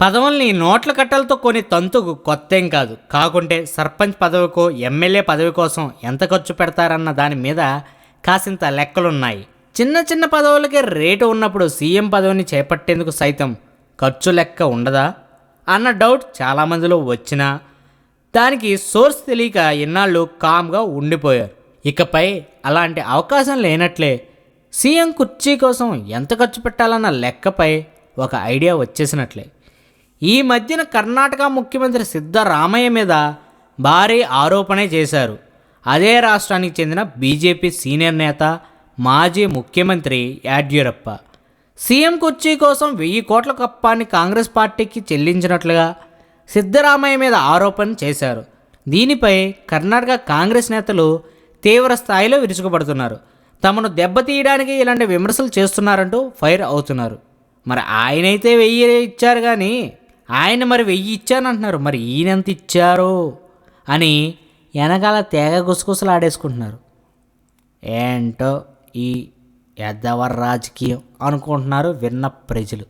పదవుల్ని నోట్ల కట్టలతో కొని తంతుకు కొత్తేం కాదు. కాకుంటే సర్పంచ్ పదవికో ఎమ్మెల్యే పదవి కోసం ఎంత ఖర్చు పెడతారన్న దాని మీద కాసింత లెక్కలున్నాయి. చిన్న చిన్న పదవులకే రేటు ఉన్నప్పుడు సీఎం పదవిని చేపట్టేందుకు సైతం ఖర్చు లెక్క ఉండదా? అన్న డౌట్ చాలామందిలో వచ్చినా దానికి సోర్స్ తెలియక ఇన్నాళ్ళు కామ్గా ఉండిపోయారు. ఇకపై అలాంటి అవకాశం లేనట్లే సీఎం కుర్చీ కోసం ఎంత ఖర్చు పెట్టాలన్న లెక్కపై ఒక ఐడియా వచ్చేసినట్లే. ఈ మధ్యన కర్ణాటక ముఖ్యమంత్రి సిద్ధరామయ్య మీద భారీ ఆరోపణే చేశారు. అదే రాష్ట్రానికి చెందిన బీజేపీ సీనియర్ నేత మాజీ ముఖ్యమంత్రి యాడ్యూరప్ప. సీఎం కుర్చీ కోసం వెయ్యి కోట్ల కప్పాన్ని కాంగ్రెస్ పార్టీకి చెల్లించినట్లుగా సిద్ధరామయ్య మీద ఆరోపణ చేశారు. దీనిపై కర్ణాటక కాంగ్రెస్ నేతలు తీవ్ర స్థాయిలో విరుచుకుపడుతున్నారు. తమను దెబ్బతీయడానికి ఇలాంటి విమర్శలు చేస్తున్నారంటూ ఫైర్ అవుతున్నారు. మరి ఆయనైతే వెయ్యి ఇచ్చారు కానీ ఆయన మరి వెయ్యి ఇచ్చానంటున్నారు. మరి ఈయనెంత ఇచ్చారు అని వెనకాల తేగ గుసగుసలు ఆడేసుకుంటున్నారు ఏంటో ఈ ఎద్దవర్ రాజకీయం అనుకుంటున్నారు విన్న ప్రజలు.